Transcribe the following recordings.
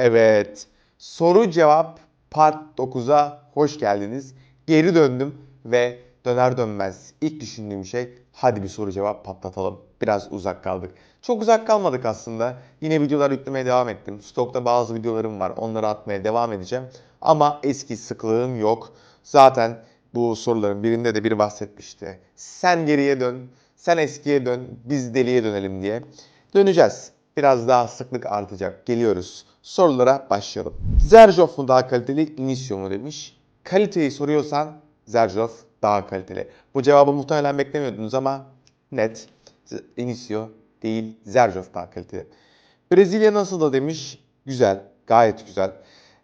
Evet. Soru cevap part 9'a hoş geldiniz. Geri döndüm ve döner dönmez ilk düşündüğüm şey hadi bir soru cevap patlatalım. Biraz uzak kaldık. Çok uzak kalmadık aslında. Yine videolar yüklemeye devam ettim. Stokta bazı videolarım var. Onları atmaya devam edeceğim. Ama eski sıklığım yok. Zaten bu soruların birinde de biri bahsetmişti. Sen geriye dön, sen eskiye dön, biz deliye dönelim diye. Döneceğiz. Biraz daha sıklık artacak. Geliyoruz. Sorulara başlayalım. Zerjof mu daha kaliteli, Initio mu demiş. Kaliteyi soruyorsan Zerjof daha kaliteli. Bu cevabı muhtemelen beklemiyordunuz ama net. Initio değil, Zerjof daha kaliteli. Brezilya nasıl da demiş. Güzel, gayet güzel.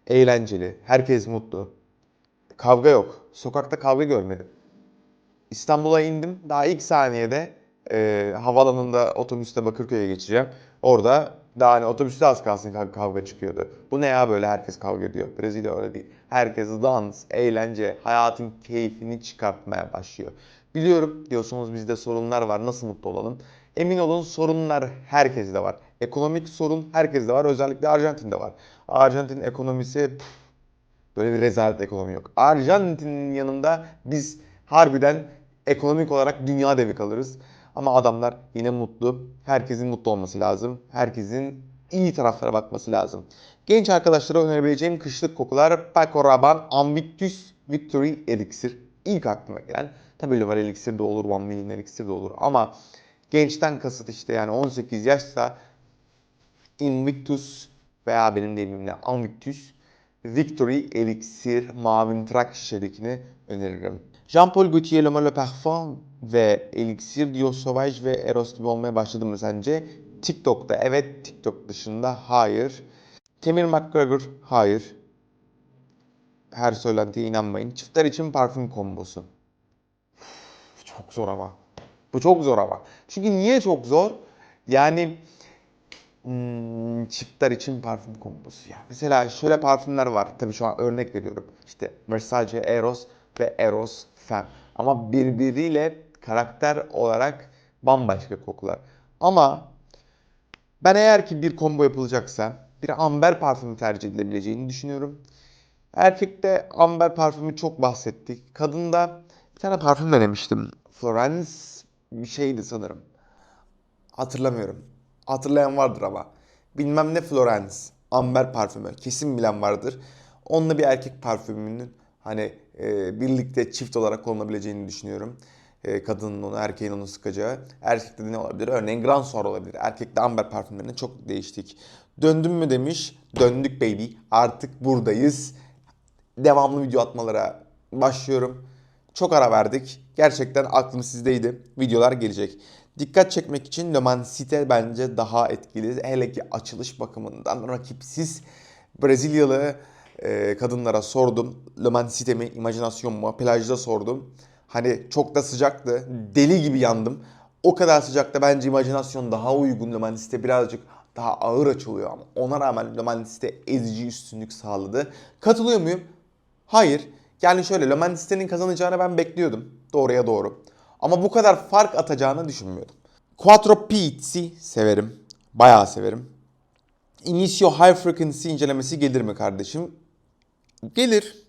Eğlenceli, herkes mutlu. Kavga yok. Sokakta kavga görmedim. İstanbul'a indim. Daha ilk saniyede e, havaalanında otobüste Bakırköy'e geçeceğim. Orada daha hani otobüste az kalsın kav- kavga çıkıyordu. Bu ne ya böyle herkes kavga ediyor. Brezilya öyle değil. Herkes dans, eğlence, hayatın keyfini çıkartmaya başlıyor. Biliyorum diyorsunuz bizde sorunlar var nasıl mutlu olalım. Emin olun sorunlar herkeste var. Ekonomik sorun herkeste var. Özellikle Arjantin'de var. Arjantin ekonomisi püf, Böyle bir rezalet ekonomi yok. Arjantin'in yanında biz harbiden ekonomik olarak dünya devi kalırız. Ama adamlar yine mutlu. Herkesin mutlu olması lazım. Herkesin iyi taraflara bakması lazım. Genç arkadaşlara önerebileceğim kışlık kokular Paco Rabanne Invictus Victory Elixir. İlk aklıma gelen tabii Loval Elixir de olur, One Million Elixir de olur ama gençten kasıt işte yani 18 yaşsa Invictus veya benim deyimimle Invictus Victory Elixir Mavi Trak şişedekini öneririm. Jean-Paul Gaultier Le Parfum ve Elixir Dio ve Eros gibi olmaya başladı mı sence? TikTok'ta evet, TikTok dışında hayır. Temir McGregor hayır. Her söylentiye inanmayın. Çiftler için parfüm kombosu. Çok zor ama. Bu çok zor ama. Çünkü niye çok zor? Yani Hmm, çiftler için parfüm kombosu ya. Mesela şöyle parfümler var. Tabii şu an örnek veriyorum. İşte Versace Eros ve Eros Femme. Ama birbiriyle karakter olarak bambaşka kokular. Ama ben eğer ki bir combo yapılacaksa bir amber parfümü tercih edilebileceğini düşünüyorum. Erkekte amber parfümü çok bahsettik. Kadında bir tane parfüm denemiştim. Florence bir şeydi sanırım. Hatırlamıyorum. Hatırlayan vardır ama. Bilmem ne Florence. Amber parfümü. Kesin bilen vardır. Onunla bir erkek parfümünün hani e, birlikte çift olarak kullanabileceğini düşünüyorum. E, kadının onu, erkeğin onu sıkacağı. Erkekte de ne olabilir? Örneğin Grand Soir olabilir. Erkekte amber parfümlerine çok değiştik. Döndüm mü demiş. Döndük baby. Artık buradayız. Devamlı video atmalara başlıyorum. Çok ara verdik. Gerçekten aklım sizdeydi. Videolar gelecek. Dikkat çekmek için Le Mans Cité bence daha etkili. Hele ki açılış bakımından rakipsiz Brezilyalı e, kadınlara sordum. Le Mans Cité mi, imajinasyon mu? Plajda sordum. Hani çok da sıcaktı. Deli gibi yandım. O kadar sıcakta bence imajinasyon daha uygun. Le birazcık daha ağır açılıyor ama ona rağmen Le ezici üstünlük sağladı. Katılıyor muyum? Hayır. Yani şöyle Le kazanacağını ben bekliyordum. Doğruya doğru. Ama bu kadar fark atacağını düşünmüyordum. Quattro Pizzi severim. Bayağı severim. Initio High Frequency incelemesi gelir mi kardeşim? Gelir.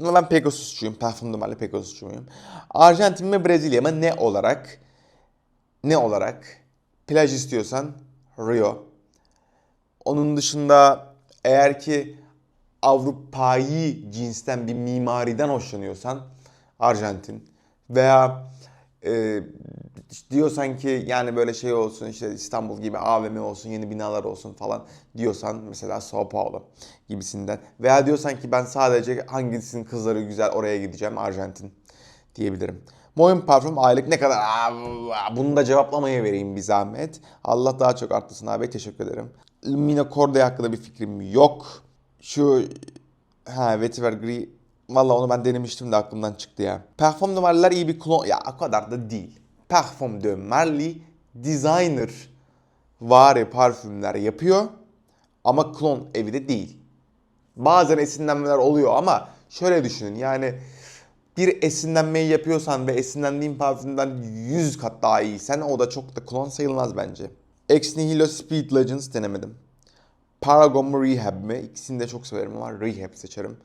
Ama ben Pegasus'cuyum. Parfüm numaralı Pegasus'cuyum. Arjantin mi Brezilya mı? Ne olarak? Ne olarak? Plaj istiyorsan Rio. Onun dışında eğer ki Avrupa'yı cinsten bir mimariden hoşlanıyorsan Arjantin veya e, diyorsan ki yani böyle şey olsun işte İstanbul gibi AVM olsun yeni binalar olsun falan diyorsan mesela Sao Paulo gibisinden veya diyorsan ki ben sadece hangisinin kızları güzel oraya gideceğim Arjantin diyebilirim. Moyun parfüm aylık ne kadar? Bunu da cevaplamaya vereyim bir zahmet. Allah daha çok arttırsın abi teşekkür ederim. Lumina Corday hakkında bir fikrim yok. Şu ha Vetiver Gris Valla onu ben denemiştim de aklımdan çıktı ya. Parfum de iyi bir klon... Ya o kadar da değil. Parfum de Marly designer vari parfümler yapıyor. Ama klon evi de değil. Bazen esinlenmeler oluyor ama şöyle düşünün yani bir esinlenmeyi yapıyorsan ve esinlendiğin parfümden 100 kat daha iyiysen o da çok da klon sayılmaz bence. Ex Nihilo Speed Legends denemedim. Paragon mu Rehab mi? İkisini de çok severim ama Rehab seçerim.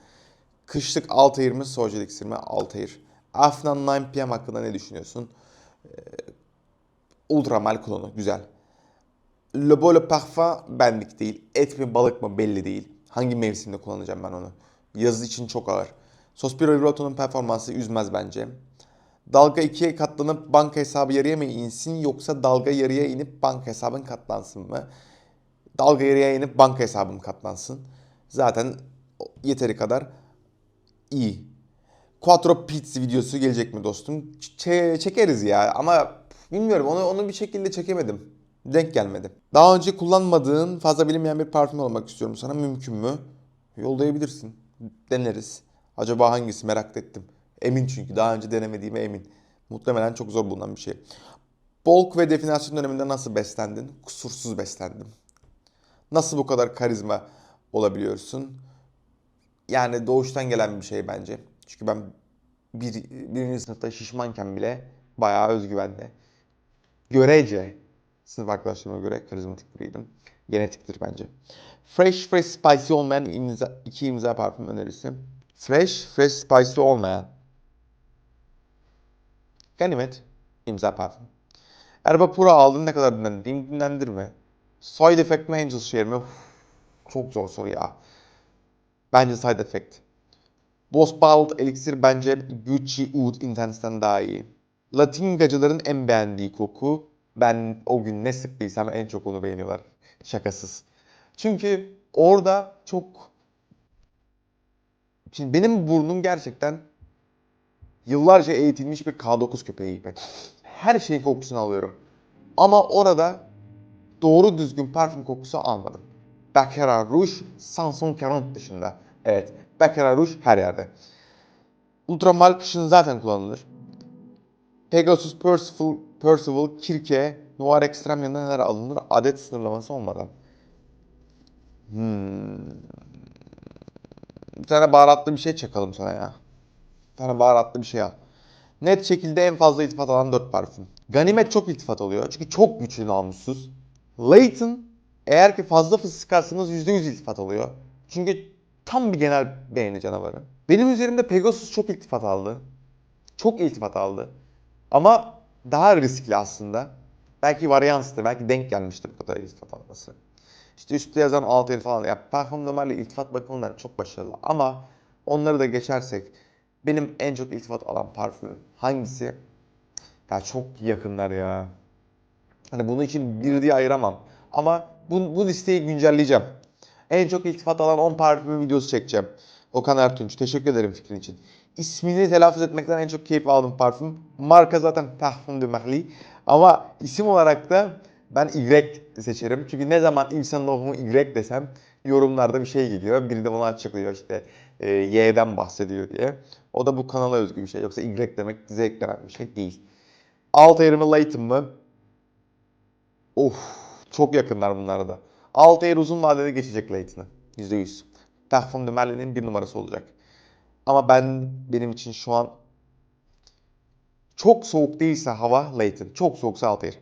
Kışlık Altair mi? Soğucu Elixir mi? Altair. Afnan 9 PM hakkında ne düşünüyorsun? Ee, Ultramal klonu. Güzel. Le Beau Le Parfum benlik değil. Et mi balık mı belli değil. Hangi mevsimde kullanacağım ben onu? Yazı için çok ağır. Sospiro Roto'nun performansı üzmez bence. Dalga ikiye katlanıp banka hesabı yarıya mı insin yoksa dalga yarıya inip banka hesabın katlansın mı? Dalga yarıya inip banka hesabım katlansın. Zaten yeteri kadar iyi. Quattro Pizza videosu gelecek mi dostum? Ç- çekeriz ya ama bilmiyorum onu onu bir şekilde çekemedim. Denk gelmedi. Daha önce kullanmadığın fazla bilinmeyen bir parfüm olmak istiyorum sana. Mümkün mü? Yollayabilirsin. Deneriz. Acaba hangisi merak ettim. Emin çünkü daha önce denemediğime emin. Muhtemelen çok zor bulunan bir şey. Bulk ve definasyon döneminde nasıl beslendin? Kusursuz beslendim. Nasıl bu kadar karizma olabiliyorsun? Yani doğuştan gelen bir şey bence. Çünkü ben bir, birinci sınıfta şişmanken bile bayağı özgüvenli. Görece sınıf arkadaşlarıma göre karizmatik biriydim. Genetiktir bence. Fresh, fresh, spicy olmayan imza, iki imza parfüm önerisi. Fresh, fresh, spicy olmayan. Ganimet, imza parfüm. Erba Pura aldın ne kadar dinlendireyim dinlendirme. Side Effect mi Angel Share mi? Uf, çok zor soru ya. Bence Side Effect. Boss Bottled Elixir bence Gucci Oud Intense'den daha iyi. Latin gacıların en beğendiği koku. Ben o gün ne sıktıysam en çok onu beğeniyorlar. Şakasız. Çünkü orada çok... Şimdi benim burnum gerçekten yıllarca eğitilmiş bir K9 köpeği gibi. Her şeyin kokusunu alıyorum. Ama orada doğru düzgün parfüm kokusu almadım. Baccarat Rouge, Sanson 40 dışında. Evet, Baccarat Rouge her yerde. Ultramal kışın zaten kullanılır. Pegasus, Percival, Percival, Kirke, Noir Extreme yanında neler alınır adet sınırlaması olmadan. Hmm. Bir tane baharatlı bir şey çakalım sana ya. Bir tane baharatlı bir şey al. Net şekilde en fazla iltifat alan 4 parfüm. Ganimet çok iltifat alıyor. Çünkü çok güçlü namussuz. Layton eğer ki fazla fıstık sıkarsanız %100 iltifat alıyor. Çünkü tam bir genel beğeni canavarı. Benim üzerimde Pegasus çok iltifat aldı. Çok iltifat aldı. Ama daha riskli aslında. Belki varyanstı, belki denk gelmiştir bu kadar iltifat alması. İşte üstte yazan alt el falan. Ya normalde iltifat bakımından çok başarılı. Ama onları da geçersek benim en çok iltifat alan parfüm hangisi? Ya çok yakınlar ya. Hani bunun için bir diye ayıramam. Ama bu, bu listeyi güncelleyeceğim. En çok iltifat alan 10 parfüm videosu çekeceğim. Okan Ertunç. Teşekkür ederim fikrin için. İsmini telaffuz etmekten en çok keyif aldığım parfüm. Marka zaten Parfum de Marly. Ama isim olarak da ben Y seçerim. Çünkü ne zaman insanın okumu Y desem yorumlarda bir şey geliyor. Biri de bunu açıklıyor işte e, Y'den bahsediyor diye. O da bu kanala özgü bir şey. Yoksa Y demek zevklenen bir şey değil. Altair mi Layton mı? Of çok yakınlar bunlar da. Altair uzun vadede geçecek Layton'ı. %100. Parfum de Marly'nin bir numarası olacak. Ama ben benim için şu an çok soğuk değilse hava Layton. Çok soğuksa Altair.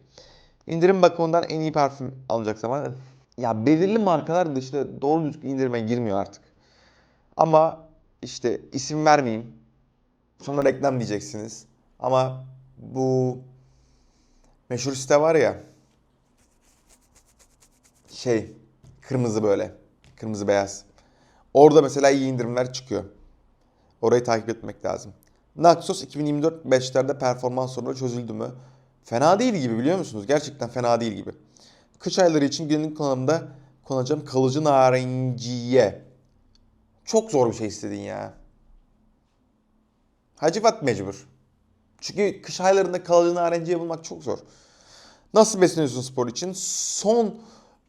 İndirim bakımından en iyi parfüm alınacak zaman ya belirli markalar dışında doğru düzgün indirime girmiyor artık. Ama işte isim vermeyeyim. Sonra reklam diyeceksiniz. Ama bu meşhur site var ya şey kırmızı böyle. Kırmızı beyaz. Orada mesela iyi indirimler çıkıyor. Orayı takip etmek lazım. Naxos 2024 batchlerde performans sorunu çözüldü mü? Fena değil gibi biliyor musunuz? Gerçekten fena değil gibi. Kış ayları için günlük kullanımda kullanacağım kalıcı narenciye. Çok zor bir şey istedin ya. Hacivat mecbur. Çünkü kış aylarında kalıcı narenciye bulmak çok zor. Nasıl besleniyorsun spor için? Son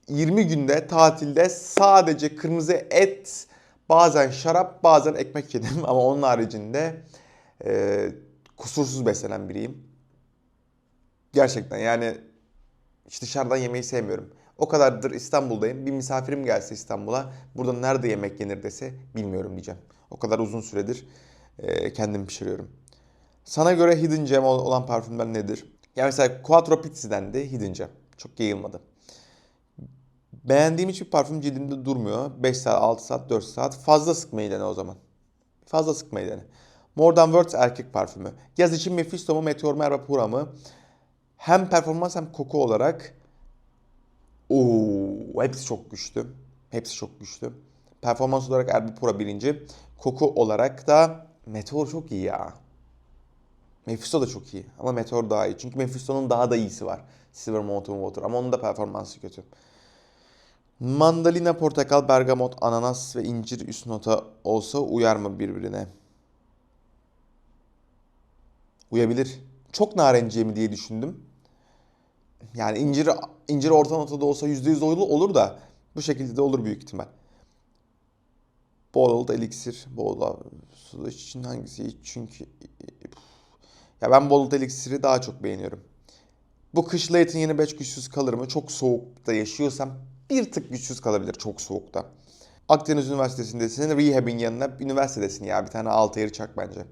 20 günde tatilde sadece kırmızı et, bazen şarap, bazen ekmek yedim. Ama onun haricinde e, kusursuz beslenen biriyim. Gerçekten yani hiç dışarıdan yemeği sevmiyorum. O kadardır İstanbul'dayım. Bir misafirim gelse İstanbul'a burada nerede yemek yenir dese bilmiyorum diyeceğim. O kadar uzun süredir e, kendim pişiriyorum. Sana göre Hidden Gem olan parfümler nedir? Ya mesela Quattro Pizzi'den de Hidden Gem. Çok yayılmadı. Beğendiğim hiçbir parfüm cildimde durmuyor. 5 saat, 6 saat, 4 saat. Fazla sıkmayı dene o zaman. Fazla sıkmayı dene. More Than Words erkek parfümü. Yaz için Mephisto mu, Meteor mu, Ervapura mı? Hem performans hem koku olarak Oo, hepsi çok güçlü. Hepsi çok güçlü. Performans olarak Ervapura birinci. Koku olarak da Meteor çok iyi ya. Mephisto da çok iyi ama Meteor daha iyi. Çünkü Mephisto'nun daha da iyisi var. Silver Mountain Water ama onun da performansı kötü. Mandalina, portakal, bergamot, ananas ve incir üst nota olsa uyar mı birbirine? Uyabilir. Çok narenciye mi diye düşündüm. Yani incir incir orta notada olsa %100 olur, olur da bu şekilde de olur büyük ihtimal. Bottled elixir. Bottled su için hangisi? Çünkü ya ben Bottled elixir'i daha çok beğeniyorum. Bu kış Layton yeni batch güçsüz kalır mı? Çok soğukta yaşıyorsam bir tık güçsüz kalabilir çok soğukta. Akdeniz Üniversitesi'ndesin. Rehab'in yanına üniversitedesin ya. Bir tane Altair çak bence.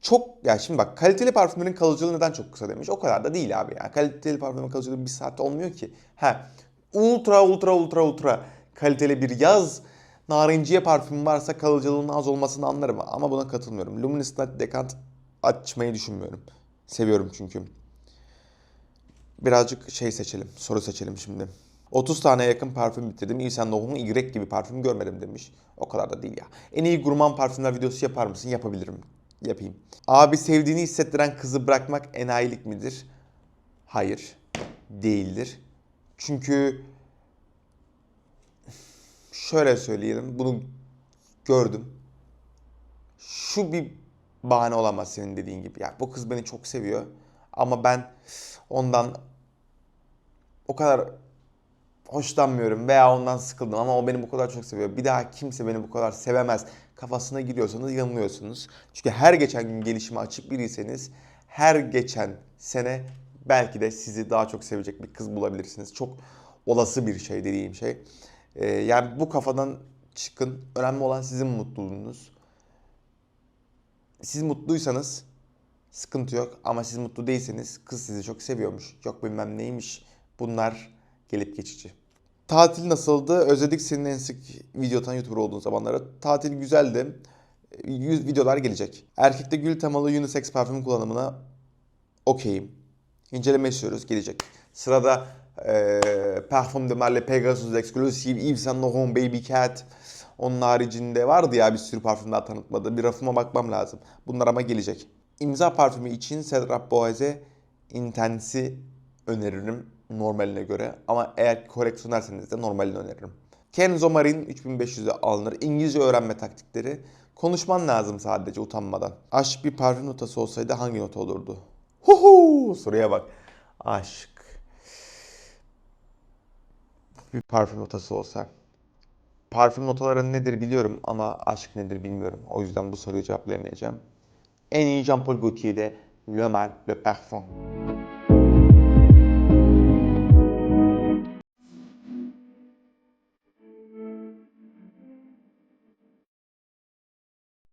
Çok ya şimdi bak kaliteli parfümlerin kalıcılığı neden çok kısa demiş. O kadar da değil abi ya. Kaliteli parfümün kalıcılığı bir saatte olmuyor ki. Ha ultra ultra ultra ultra kaliteli bir yaz narenciye parfüm varsa kalıcılığının az olmasını anlarım ama buna katılmıyorum. Luminous Night Decant açmayı düşünmüyorum. Seviyorum çünkü. Birazcık şey seçelim, soru seçelim şimdi. 30 tane yakın parfüm bitirdim. Saint Laurent'un Y gibi parfüm görmedim demiş. O kadar da değil ya. En iyi gurman parfümler videosu yapar mısın? Yapabilirim. Yapayım. Abi sevdiğini hissettiren kızı bırakmak enayilik midir? Hayır. Değildir. Çünkü şöyle söyleyelim. Bunu gördüm. Şu bir bahane olamaz senin dediğin gibi. Ya bu kız beni çok seviyor. Ama ben ondan o kadar hoşlanmıyorum veya ondan sıkıldım ama o beni bu kadar çok seviyor. Bir daha kimse beni bu kadar sevemez kafasına giriyorsanız yanılıyorsunuz. Çünkü her geçen gün gelişime açık biriyseniz her geçen sene belki de sizi daha çok sevecek bir kız bulabilirsiniz. Çok olası bir şey dediğim şey. Ee, yani bu kafadan çıkın. Önemli olan sizin mutluluğunuz. Siz mutluysanız sıkıntı yok ama siz mutlu değilseniz kız sizi çok seviyormuş. Yok bilmem neymiş. Bunlar gelip geçici. Tatil nasıldı? Özledik senin en sık video atan YouTuber olduğun zamanları. Tatil güzeldi. Yüz videolar gelecek. Erkekte gül temalı unisex parfüm kullanımına okeyim. İnceleme istiyoruz. Gelecek. Sırada e, Parfum de Marle Pegasus Exclusive, Yves Saint Laurent Baby Cat. Onun haricinde vardı ya bir sürü parfüm daha tanıtmadı. Bir rafıma bakmam lazım. Bunlar ama gelecek. İmza parfümü için Cedrat Boise Intense'i öneririm normaline göre. Ama eğer koleksiyonerseniz de normalini öneririm. Kenzo Marin 3500'e alınır. İngilizce öğrenme taktikleri. Konuşman lazım sadece utanmadan. Aşk bir parfüm notası olsaydı hangi nota olurdu? Huhu! Soruya bak. Aşk. Bir parfüm notası olsa. Parfüm notaları nedir biliyorum ama aşk nedir bilmiyorum. O yüzden bu soruyu cevaplayamayacağım. En iyi Jean Paul Gaultier'de Le Mal, Le Parfum.